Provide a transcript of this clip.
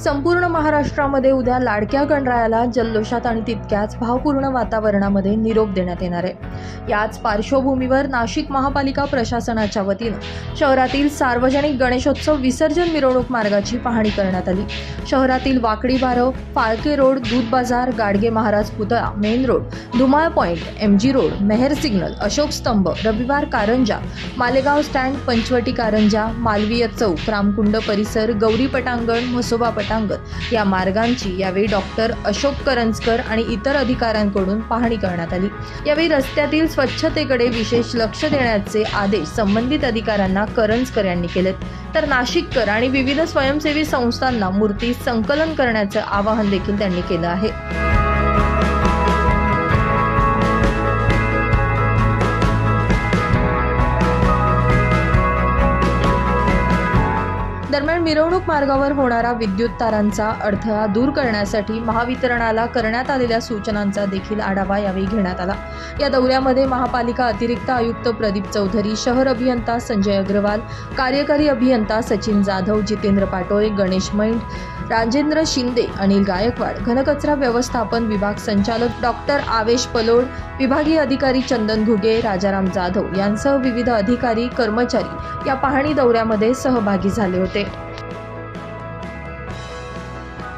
संपूर्ण महाराष्ट्रामध्ये उद्या लाडक्या गणरायाला जल्लोषात आणि तितक्याच भावपूर्ण वातावरणामध्ये निरोप देण्यात येणार आहे. याच पार्श्वभूमीवर नाशिक महापालिका प्रशासनाच्या वतीनं शहरातील सार्वजनिक गणेशोत्सव विसर्जन मिरवणूक मार्गाची पाहणी करण्यात आली. शहरातील वाकडी बारव फाळके रोड दूध बाजार गाडगे महाराज पुतळा main road Dhumal point M G road Mehar signal Ashok स्तंभ रविवार कारंजा मालेगाव स्टँड पंचवटी कारंजा मालवीय चौक रामकुंड परिसर गौरी पटांगण म्हसोबा पटांगण या मार्गांची यावेळी डॉक्टर अशोक करंजकर आणि इतर अधिकाऱ्यांकडून पाहणी करण्यात आली. यावेळी रस्त्यातील स्वच्छतेकडे विशेष लक्ष देण्याचे आदेश संबंधित अधिकाऱ्यांना करंजकर यांनी केलेत. तर नाशिककर आणि विविध स्वयंसेवी संस्थांना मूर्ती संकलन करण्याचं आवाहन देखील त्यांनी केलं आहे. दरम्यान मिरवणूक मार्गावर होणारा विद्युत तारांचा अडथळा दूर करण्यासाठी महावितरणाला करण्यात आलेल्या सूचनांचा देखील आढावा यावेळी घेण्यात आला. या दौऱ्यामध्ये महापालिका अतिरिक्त आयुक्त प्रदीप चौधरी शहर अभियंता संजय अग्रवाल कार्यकारी अभियंता सचिन जाधव जितेंद्र पाटोळे गणेश मैंड राजेंद्र शिंदे अनिल गायकवाड घनकचरा व्यवस्थापन विभाग संचालक डॉक्टर आवेश पलोड विभागीय अधिकारी चंदन घुगे राजाराम जाधव यांसह विविध अधिकारी कर्मचारी या पाहणी दौऱ्यामध्ये सहभागी झाले होते.